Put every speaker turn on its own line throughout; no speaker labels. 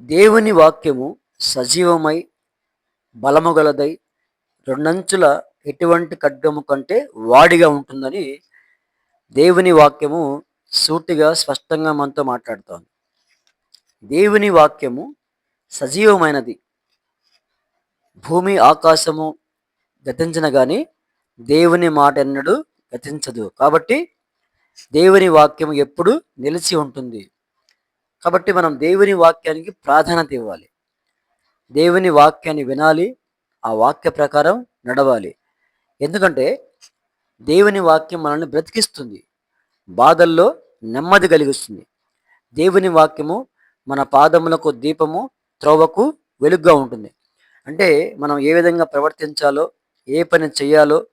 దేవుని వాక్యము సజీవమై బలము గలదై రెండంచుల ఎటువంటి ఖడ్గము కంటే వాడిగా ఉంటుందని దేవుని వాక్యము సూటిగా స్పష్టంగా మనతో మాట్లాడుతోంది. దేవుని వాక్యము సజీవమైనది. భూమి ఆకాశము గతించిన కానీ దేవుని మాట ఎన్నడూ గతించదు. కాబట్టి దేవుని వాక్యం ఎప్పుడు నిలిచి ఉంటుంది. కాబట్టి మనం దేవుని వాక్యానికి ప్రాధాన్యత ఇవ్వాలి. దేవుని వాక్యాన్ని వినాలి ఆ వాక్య ప్రకారం నడవాలి. ఎందుకంటే దేవుని వాక్యం మనల్ని బ్రతికిస్తుంది బాధల్లో నెమ్మది కలిగిస్తుంది. దేవుని వాక్యము మన పాదములకు దీపము త్రోవకు వెలుగ్గా ఉంటుంది. అంటే మనం ఏ విధంగా ప్రవర్తించాలో ఏ పని చేయాలో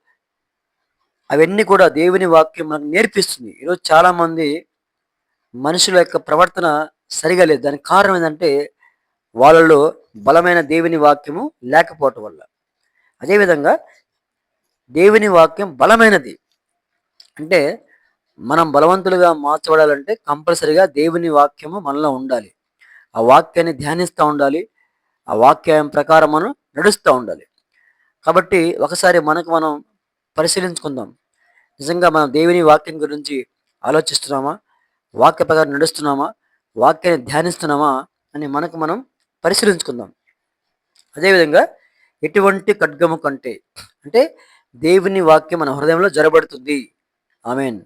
అవన్నీ కూడా దేవుని వాక్యం మనకు నేర్పిస్తుంది. ఈరోజు చాలామంది మనుషుల యొక్క ప్రవర్తన సరిగా లేదు. దానికి కారణం ఏంటంటే వాళ్ళలో బలమైన దేవుని వాక్యము లేకపోవటం వల్ల. అదేవిధంగా దేవుని వాక్యం బలమైనది. అంటే మనం బలవంతులుగా మార్చబడాలంటే కంపల్సరిగా దేవుని వాక్యము మనలో ఉండాలి. ఆ వాక్యాన్ని ధ్యానిస్తూ ఉండాలి. ఆ వాక్యం ప్రకారం మనం నడుస్తూ ఉండాలి. కాబట్టి ఒకసారి మనకు మనం పరిశీలించుకుందాం. నిజంగా మనం దేవుని వాక్యం గురించి ఆలోచిస్తున్నామా? వాక్య ప్రకారం నడుస్తున్నామా? వాక్యాన్ని ధ్యానిస్తున్నామా అని మనకు మనం పరిశీలించుకుందాం. అదేవిధంగా ఎటువంటి ఖడ్గము కంటే అంటే దేవుని వాక్యం మన హృదయంలో జరబడుతుంది. ఆమెన్.